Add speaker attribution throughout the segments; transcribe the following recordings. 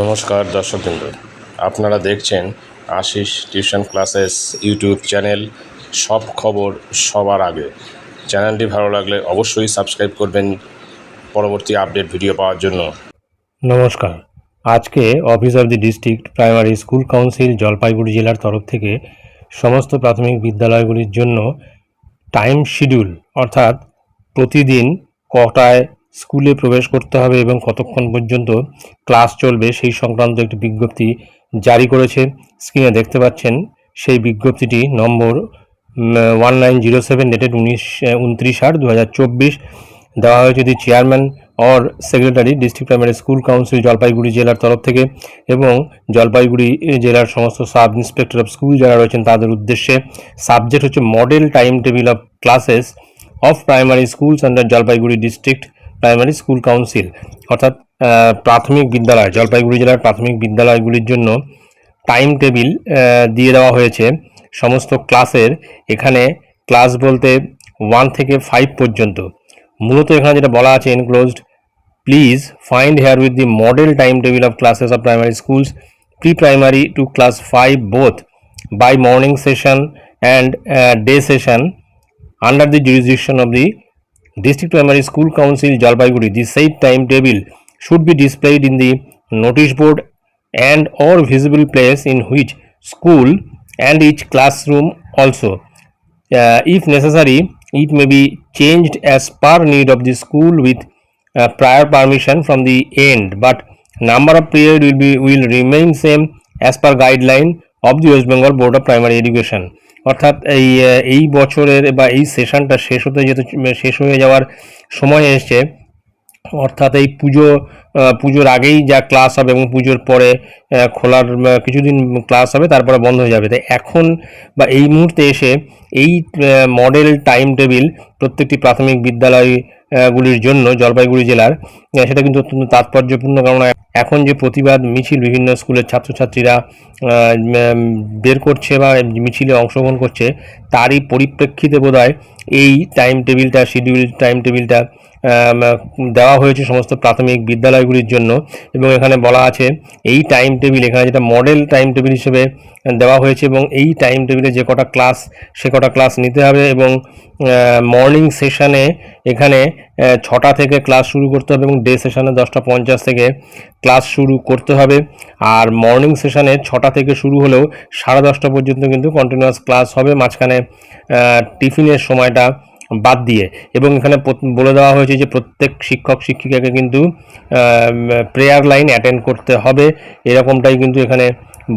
Speaker 1: নমস্কার দর্শকবৃন্দ। আপনারা দেখছেন Ashis tuition classes YouTube channel. সব খবর সবার আগে। চ্যানেলটি ভালো লাগলে অবশ্যই সাবস্ক্রাইব করবেন পরবর্তী আপডেট ভিডিও পাওয়ার জন্য।
Speaker 2: নমস্কার। আজকে office of the district primary school council, Jalpaiguri জেলার তরফ থেকে সমস্ত প্রাথমিক বিদ্যালয়গুলির জন্য টাইম শিডিউল, অর্থাৎ প্রতিদিন কটায় স্কুলে প্রবেশ করতে হবে এবং কতক্ষণ পর্যন্ত ক্লাস চলবে সেই সংক্রান্ত একটি বিজ্ঞপ্তি জারি করেছে। স্ক্রিনে দেখতে পাচ্ছেন, সেই বিজ্ঞপ্তিটি number one nine zero seven dated উনিশ উনত্রিশ আট দু হাজার চব্বিশ দেওয়া হয়েছে। The chairman or secretary district primary school council Jalpaiguri জেলার তরফ থেকে এবং জলপাইগুড়ি জেলার সমস্ত সাব ইন্সপেক্টর অফ স্কুল যারা রয়েছেন তাদের উদ্দেশ্যে। সাবজেক্ট হচ্ছে model time table of classes of primary schools under Jalpaiguri district primary school council অর্থাৎ প্রাথমিক বিদ্যালয়, জলপাইগুড়ি জেলার প্রাথমিক বিদ্যালয়গুলির জন্য টাইম টেবিল দিয়ে দেওয়া হয়েছে। সমস্ত ক্লাসের এখানে ক্লাস বলতে ওয়ান থেকে ফাইভ পর্যন্ত। মূলত এখানে যেটা বলা আছে enclosed please find herewith the model time table of classes of primary schools pre primary to class five both by morning session and day session under the jurisdiction of the district primary school council jalpaiguri the said timetable should be displayed in the notice board and or visible place in which school and each classroom also. Uh, if necessary it may be changed as per need of the school with uh, prior permission from the end. But number of period will be will remain same as per guideline of the west bengal board of primary education অর্থাৎ এই এই বছরের বা এই সেশনটা শেষ হতে যেতে শেষ হয়ে যাওয়ার সময় এসছে, অর্থাৎ এই পুজো পুজোর আগেই যা ক্লাস হবে এবং পুজোর পরে খোলার কিছুদিন ক্লাস হবে, তারপরে বন্ধ হয়ে যাবে। তাই এখন বা এই মুহূর্তে এসে এই মডেল টাইম টেবিল প্রত্যেকটি প্রাথমিক বিদ্যালয়গুলির জন্য জলপাইগুড়ি জেলার সেটা কিন্তু অত্যন্ত তাৎপর্যপূর্ণ, কারণ এখন যে প্রতিবাদ মিছিল বিভিন্ন স্কুলের ছাত্রছাত্রীরা বের করছে বা মিছিলে অংশগ্রহণ করছে, তারই পরিপ্রেক্ষিতে বোধহয় এই টাইম টেবিলটা শিডিউল টাইম টেবিলটা দেওয়া হয়েছে সমস্ত প্রাথমিক বিদ্যালয়গুলির জন্য। এবং এখানে বলা আছে, এই টাইম টেবিল এখানে যেটা মডেল টাইম টেবিল হিসেবে দেওয়া হয়েছে এবং এই টাইম টেবিলে যে কটা ক্লাস সে কটা ক্লাস নিতে হবে এবং মর্নিং সেশনে এখানে ছটা থেকে ক্লাস শুরু করতে হবে এবং ডে সেশনে দশটা পঞ্চাশ থেকে ক্লাস শুরু করতে হবে। আর মর্নিং সেশনে ছটা থেকে শুরু হলেও সাড়ে দশটা পর্যন্ত কিন্তু কন্টিনিউয়াস ক্লাস হবে। মাঝখানে টিফিনের সময়টা বাদ দিয়ে। এবং এখানে বলে দেওয়া হয়েছে যে প্রত্যেক শিক্ষক শিক্ষিকাকে কিন্তু প্রেয়ার লাইন অ্যাটেন্ড করতে হবে। এরকমটাই কিন্তু এখানে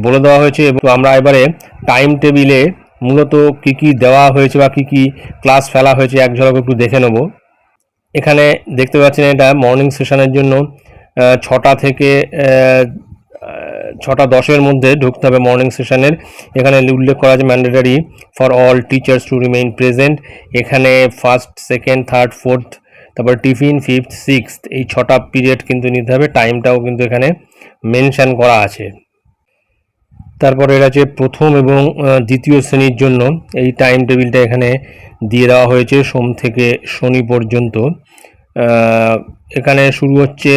Speaker 2: বলে দেওয়া হয়েছে। এবং আমরা এবারে টাইম টেবিলে মূলত কি কি দেওয়া হয়েছে বা কি কি ক্লাস ফেলা হয়েছে এক ঝলক একটু দেখে নেব। এখানে দেখতে পাচ্ছেন এটা মর্নিং সেশনের জন্য ছটা থেকে ছটা দশের মধ্যে ঢুকতে হবে মর্নিং সেশনের এখানে উল্লেখ করা আছে mandatory for all teachers to remain present এখানে ফার্স্ট সেকেন্ড থার্ড ফোর্থ তারপর টিফিন ফিফথ সিক্সথ এই ছটা পিরিয়ড কিন্তু নিতে হবে। টাইমটাও কিন্তু এখানে মেনশন করা আছে। তারপর এটা আছে প্রথম এবং দ্বিতীয় শ্রেণির জন্য। এই টাইম টেবিলটা এখানে দিয়ে দেওয়া হয়েছে সোম থেকে শনি পর্যন্ত। এখানে শুরু হচ্ছে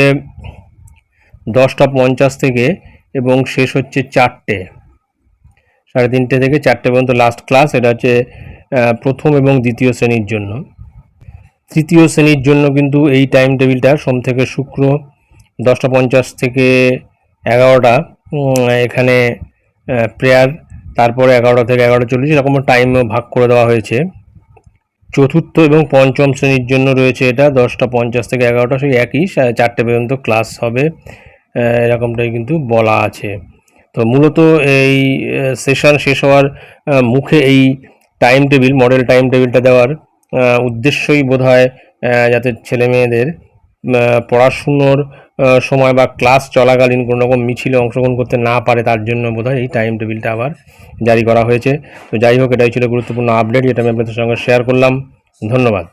Speaker 2: দশটা পঞ্চাশ থেকে এবং শেষ হচ্ছে চারটে। সাড়ে তিনটে থেকে চারটে পর্যন্ত লাস্ট ক্লাস এটা হচ্ছে প্রথম এবং দ্বিতীয় শ্রেণির জন্য। তৃতীয় শ্রেণির জন্য কিন্তু এই টাইম টেবিলটা সোম থেকে শুক্র, দশটা পঞ্চাশ থেকে এগারোটা এখানে প্রেয়ার তারপরে এগারোটা থেকে এগারোটা চল্লিশ, এরকম টাইম ভাগ করে দেওয়া হয়েছে। চতুর্থ এবং পঞ্চম শ্রেণির জন্য রয়েছে এটা, দশটা পঞ্চাশ থেকে এগারোটা, সেই একই চারটে পর্যন্ত ক্লাস হবে। এরকমটাই কিন্তু বলা আছে। তো মূলত এই সেশন শেষ হওয়ার মুখে এই টাইম টেবিল মডেল টাইম টেবিলটা দেওয়ার উদ্দেশ্যই বোধ হয় যাতে ছেলে মেয়েদের পড়াশুনোর সময় বা ক্লাস চলাকালীন কোনো রকম মিছিলে অংশগ্রহণ করতে না পারে তার জন্য বোধহয় এই টাইম টেবিলটা আবার জারি করা হয়েছে। তো যাই হোক, এটাই ছিল গুরুত্বপূর্ণ আপডেট যেটা আমি আপনাদের সঙ্গে শেয়ার করলাম। ধন্যবাদ।